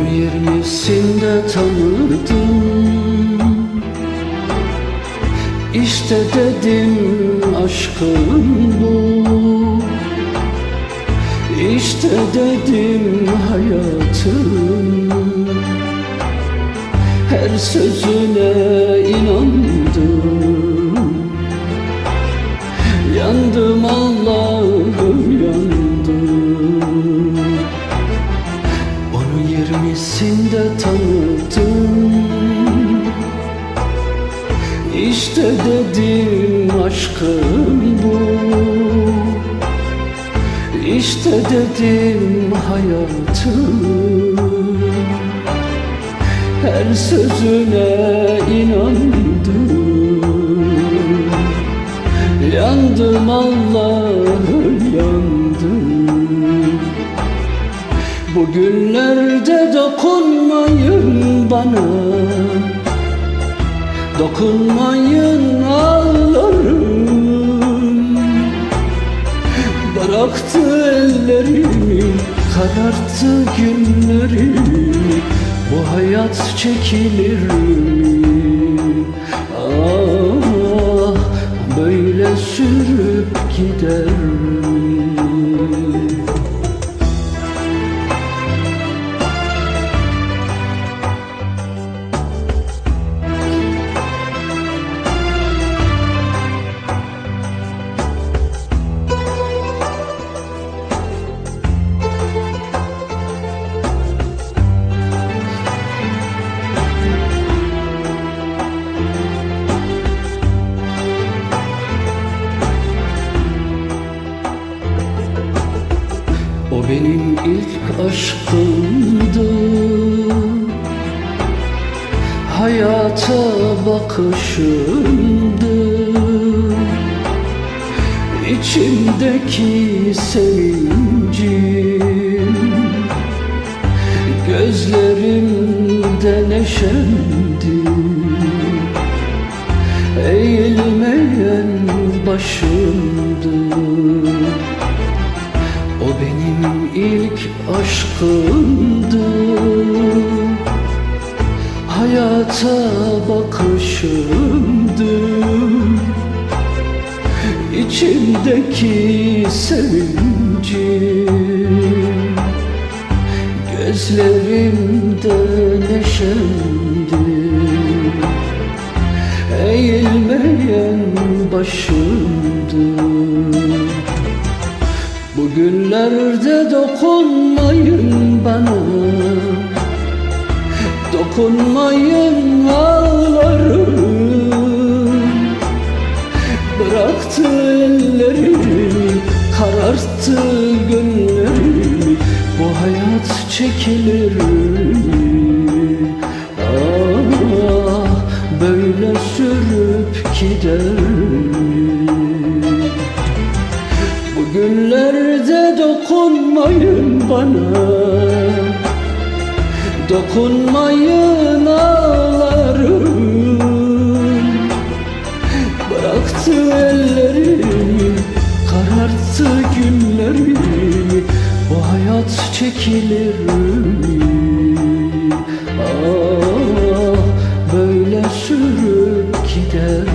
Onu yirmisinde tanıdım. İşte dedim aşkım bu. İşte dedim hayatım. Her sözüne İşte dedim aşkım bu. İşte dedim hayatım. Her sözüne inandım. Yandım Allah'ım yandım. Bugünlerde dokunmayın bana Dokunmayın ağlarım Bıraktı ellerimi Kararttı günlerimi Bu hayat çekilir mi? Ah böyle sürüp gider mi? O benim ilk aşkımdı. Hayata bakışımdı. İçimdeki sevincim Gözlerimde neşemdi. Eğilmeyen başımdı aşkımdı Hayata bakışımdı. İçimdeki sevincim Gözlerimde neşemdi. Eğilmeyen başımdı Bugünlerde dokunmayın bana. Dokunmayın ağlarım. Bıraktı ellerimi Kararttı günlerimi Bu hayat çekilir mi? Ah böyle sürüp gider bana Dokunmayın ağlarım Bıraktı ellerimi Kararttı günlerimi Bu hayat çekilir mi? Ah böyle sürüp gider?